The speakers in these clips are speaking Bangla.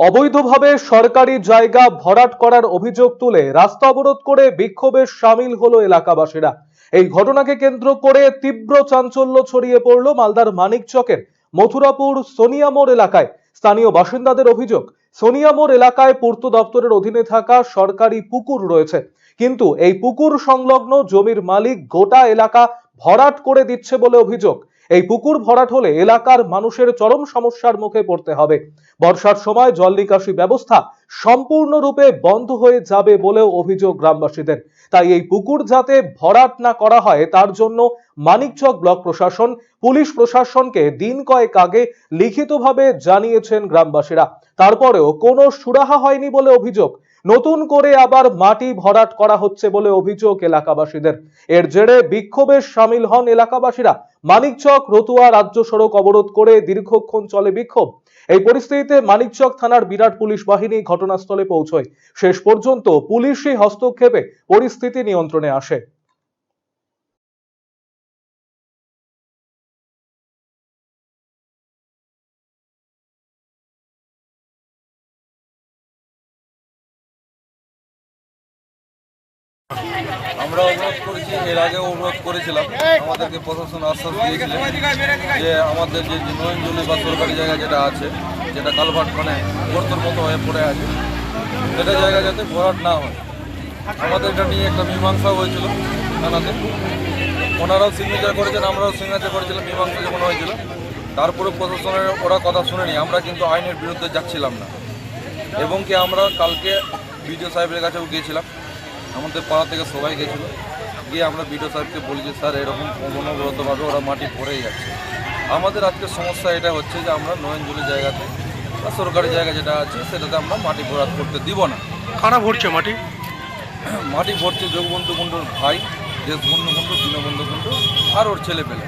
অবৈধভাবে সরকারি জায়গা ভরাট করার অভিযোগ তুলে রাস্তা অবরোধ করে বিক্ষোভে সামিল হলো এলাকাবাসীরা। এই ঘটনাকে কেন্দ্র করে তীব্র চাঞ্চল্য ছড়িয়ে পড়ল মালদার মানিকচকের মথুরাপুর সোনিয়ামোড় এলাকায়। স্থানীয় বাসিন্দাদের অভিযোগ, সোনিয়ামোড় এলাকায় পূর্ত দপ্তরের অধীনে থাকা সরকারি পুকুর রয়েছে। কিন্তু এই পুকুর সংলগ্ন জমির মালিক গোটা এলাকা ভরাট করে দিচ্ছে বলে অভিযোগ। এই পুকুর ভরাট হলে এলাকার মানুষের চরম সমস্যার মুখে পড়তে হবে। বর্ষার সময় জল নিকাশি ব্যবস্থা সম্পূর্ণরূপে বন্ধ হয়ে যাবে বলেও অভিযোগ গ্রামবাসীদের। তাই এই পুকুর যাতে ভরাট না করা হয়, তার জন্য মানিকচক ব্লক প্রশাসন, পুলিশ প্রশাসনকে দিন কয়েক আগে লিখিতভাবে জানিয়েছেন গ্রামবাসীরা। তারপরেও কোনো সুরাহা হয়নি বলে অভিযোগ। নতুন করে আবার মাটি ভরাট করা হচ্ছে বলে অভিযোগ এলাকাবাসীদের। এর জেরে বিক্ষোভে সামিল হন এলাকাবাসীরা। মানিকচক, রতুয়া রাজ্য সড়ক অবরোধ করে দীর্ঘক্ষণ চলে বিক্ষোভ। এই পরিস্থিতিতে মানিকচক থানার বিরাট পুলিশ বাহিনী ঘটনাস্থলে পৌঁছয়। শেষ পর্যন্ত পুলিশি হস্তক্ষেপে পরিস্থিতি নিয়ন্ত্রণে আসে। আমরা অবরোধ করেছি, এর আগে অবরোধ করেছিলাম, আমাদেরকে প্রশাসন আশ্বাস দিয়েছিলেন যে আমাদের যে নয়নজলি বা সরকারি জায়গা যেটা আছে, যেটা কালভার্ট মানে গর্তর মতো হয়ে পড়ে আছে সেটা জায়গা যাতে ভরাট না হয়। আমাদের এটা নিয়ে একটা মীমাংসা হয়েছিল থানাতে। ওনারাও সিগনেচার করেছেন, আমরাও সিগনেচার করেছিলাম, মীমাংসা যখন হয়েছিল। তারপরে প্রশাসনের ওরা কথা শুনেনি, আমরা কিন্তু আইনের বিরুদ্ধে যাচ্ছিলাম না। এবং কি আমরা কালকে বিডিও সাহেবের কাছেও গিয়েছিলাম। আমাদের পাড়া থেকে সবাই গেছিল। গিয়ে আমরা বিডিও সাহেবকে বলি যে স্যার এরকম অনবরতভাবে ওরা মাটি পড়েই যাচ্ছে। আমাদের আজকে সমস্যা এটা হচ্ছে যে আমরা নয়নজুলি জায়গাতে বা সরকারি জায়গা যেটা আছে সেটাতে আমরা মাটি ভরাট করতে দিব না। কারা ভরছে মাটি? মাটি ভরছে যোগবন্ধু কুণ্ডুর ভাই দেশবন্ধু কুণ্ডু দীনবন্ধু কুণ্ডু আর ওর ছেলে পেলে।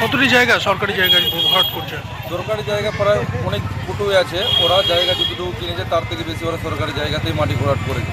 কতটি জায়গা সরকারি জায়গায় ভরাট করছে? সরকারি জায়গা প্রায় অনেক ফুটুই আছে। ওরা জায়গা যতটুকু কিনেছে তার থেকে বেশি ওরা সরকারি জায়গাতেই মাটি ভরাট করেছে।